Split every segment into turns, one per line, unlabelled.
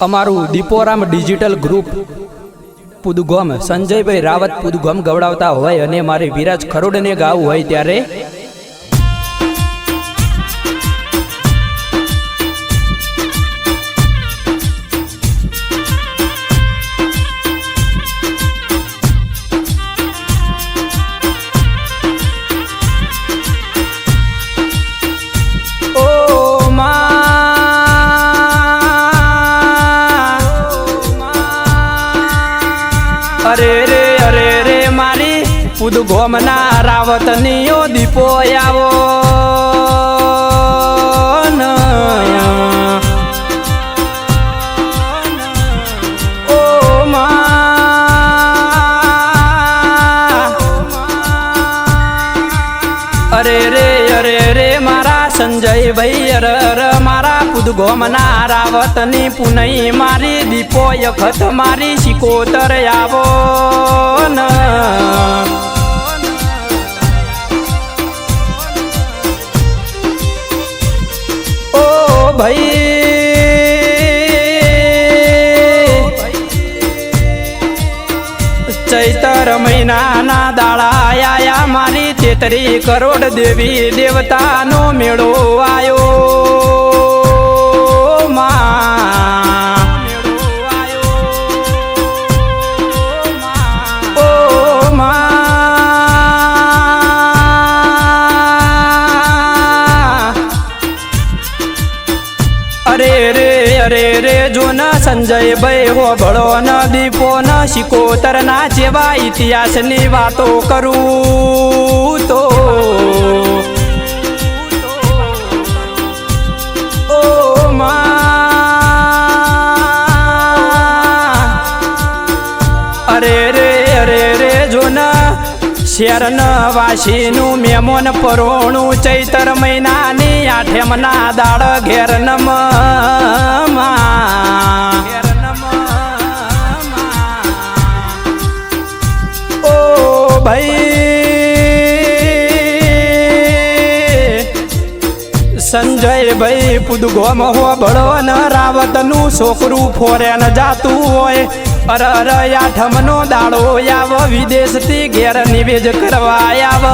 અમારું Deeporam digital group Pudgom, સંજયભાઈ રાવત પુદગોમ ગવડાવતા હોય અને મારે વિરાજ ખરોડને ગાવું હોય ત્યારે મારી પુદ ગોમના રાવત નીયો. દીપો આવો અરે રે અરે રે, મારા સંજયભાઈ અર અર, મારા પુદગોમના રાવતની પુનઈ મારી દીપો યખત મારી શિકોતર આવો ન. ભાઈ. ચૈતર મહિનાના દાડા આયા મારી છેતરી કરોડ દેવી દેવતાનો મેળો આયો. સંજય ભાઈ હો ભળો ન દીપો ન શિકોતર ના જેવા ઇતિહાસની વાતો કરું તો. અરે રે અરે રે જો ન શેરન વાસીનું મેમોન પરોણું ચૈતર મહિનાની આઠેમના દાડ ઘેર નમ ઓ ભાઈ. સંજય ભાઈ પુદગોમ હો ભળો ન રાવતનું છોકરું ફોરેન જાતું હોય. અર અર આઠમનો દાડો આવ વિદેશથી ઘેર નિવેજ કરવા આવ.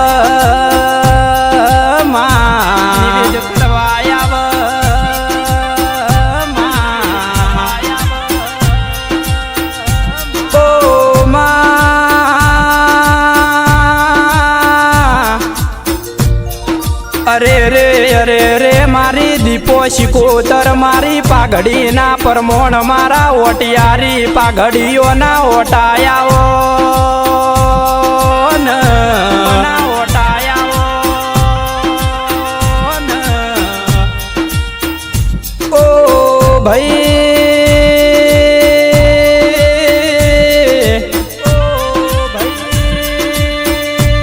નિવેજ કરવા આવ. ઓ માં. અરે રે અરે રે. દીપો શિકોતર મારી પાઘડીના પરમોણ મારા ઓટિયારી પાઘડીઓના ઓટાયાઓ.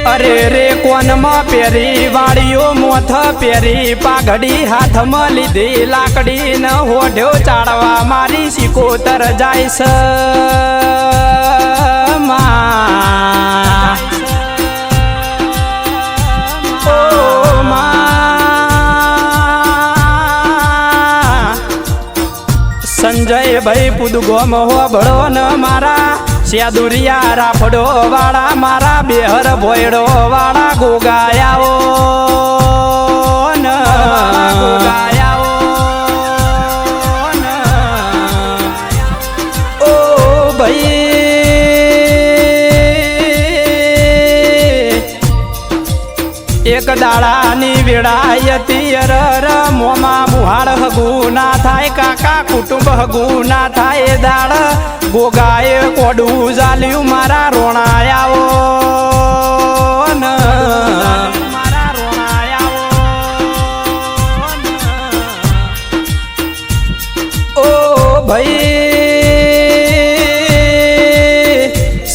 અરે રે, કોનમાં પેરી વાળીઓ મોથ પેરી પાઘડી હાથમાં લીધી, લાકડી ન હોઢ્યો ચાળવા. મારી સિકોતર જાય છે. સંજય ભાઈ પુદગોમ હો, ભળો ન મારા. સ્યાદુરિયા રાફડો વાળા મારા બેહર ભોયડો વાળા ગોગાયાઓ ન. દાડાની વેળાયતી અરર મોમાં મુહાળ હગુ ના થાય, કાકા કુટુંબ હગુ ના થાય દાડ ગોગાએ કોડું જાલ્યું મારા રોણાયાઓ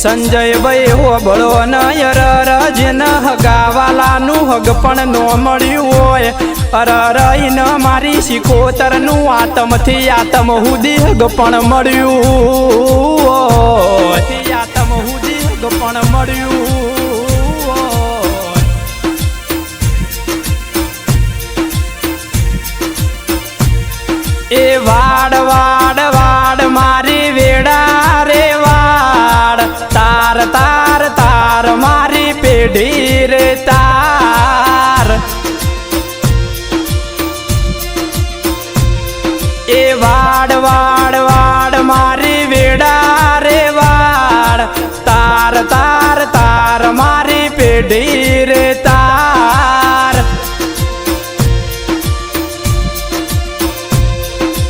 ભાઈ સંજય ભાઈ હો ભળો નયર, રજન હગાવાલાનું હગ પણ નો મળ્યું હોય અરર ન મારી શિકોતરનું આતમથી આતમ હુદી હગ પણ મળ્યું. આતમ હુદી હગ પણ મળ્યું ધીર તાર.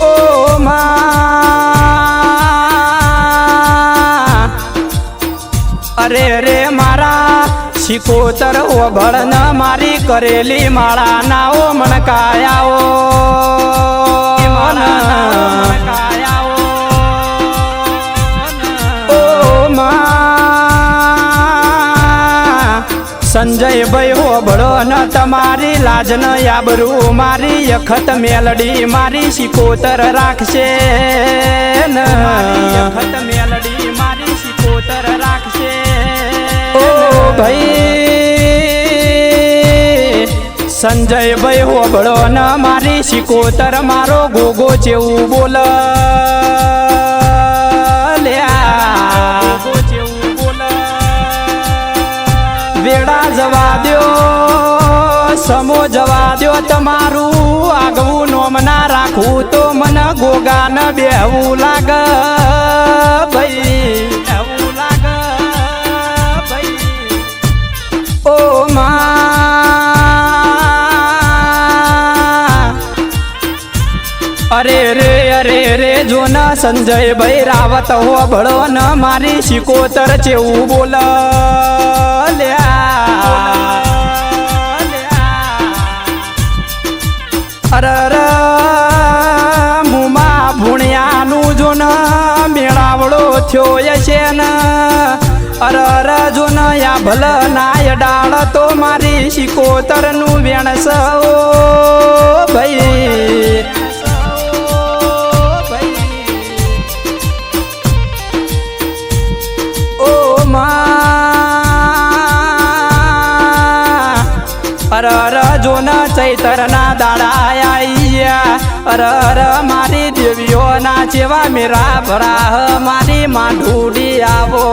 ઓ માં. અરે રે મારા શિકોતર ઓગળન મારી કરેલી માળાના ઓ મણકાયાઓ. સંજય ભાઈ હોબળો ન તમારી લાજ ન આબરૂ મારી યખત મેલડી મારી શિકોતર રાખશે ન. યખત મેલડી મારી શિકોતર રાખશે ઓ ભાઈ સંજય ભાઈ હોબળો ન મારી શિકોતર. મારો ગોગો જેવું બોલ. સમો જવા દ્યો તમારું. આગવું નોમ ના રાખવું તો મને ગોગા ન બેવું લાગ ભાઈ. ઓ અરે રે અરે રે જો ન સંજય ભાઈ રાવત હો ભળો ન મારી શિકોતર ચેવું બોલ. થયો છે અર અરર જો ન ભલ નાય ડાળ તો મારી શિકોતરનું વેણસ ઓ ભાઈ. ઓ માં. અરર જોન ચૈતરના દાડા પરર મારી દેવીઓના જેવા મેરા ભરા મારી માંડુડી આવો